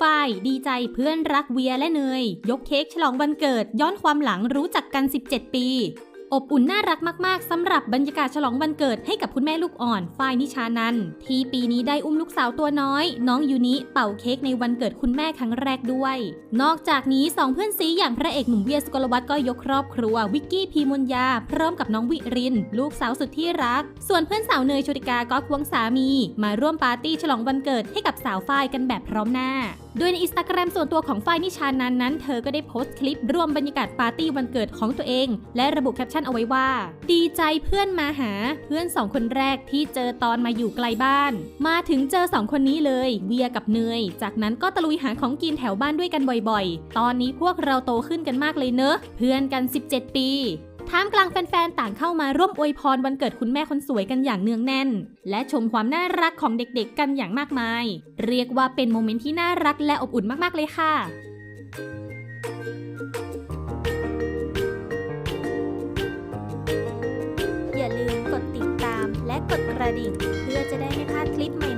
ฝ้ายดีใจเพื่อนรักเวียและเนย ยกเค้กฉลองวันเกิดย้อนความหลังรู้จักกัน 17 ปี อบอุ่นน่ารักมากๆสำหรับบรรยากาศฉลองวันเกิดให้กับคุณแม่ลูกอ่อนฝ้ายนิชานันที่ปีนี้ได้อุ้มลูกสาวตัวน้อย น้องยูนิเป่าเค้กในวันเกิดคุณแม่ครั้งแรกด้วย นอกจากนี้สองเพื่อนซีอย่างพระเอกหนุ่มเวียสุกลวัฒน์ก็ยกครอบครัววิกกี้พีมนยา พร้อมกับน้องวิริน ลูกสาวสุดที่รัก ส่วนเพื่อนสาวเนยโชติกาก็ควงสามี มาร่วมปาร์ตี้ฉลองวันเกิดให้กับสาวฝ้ายกันแบบพร้อมหน้าโดยในอินสตาแกรมส่วนตัวของฝ้ายนิชานันนั้น เธอก็ได้โพสต์คลิปร่วมบรรยากาศปาร์ตี้วันเกิดของตัวเอง และระบุแคปชั่นเอาไว้ว่า ดีใจเพื่อนมาหา เพื่อนสองคนแรกที่เจอตอนมาอยู่ไกลบ้าน มาถึงเจอสองคนนี้เลย เวียกับเนย จากนั้นก็ตะลุยหาของกินแถวบ้านด้วยกันบ่อยๆ ตอนนี้พวกเราโตขึ้นกันมากเลยเนอะ เพื่อนกัน 17 ปีท่ามกลางแฟนๆ ต่างเข้ามาร่วมอวยพรวันเกิดคุณแม่คนสวยกันอย่างเนืองแน่น และชมความน่ารักของเด็กๆ กันอย่างมากมาย เรียกว่าเป็นโมเมนต์ที่น่ารักและอบอุ่นมากๆ เลยค่ะ อย่าลืมกดติดตามและกดกระดิ่ง เพื่อจะได้ไม่พลาดคลิปใหม่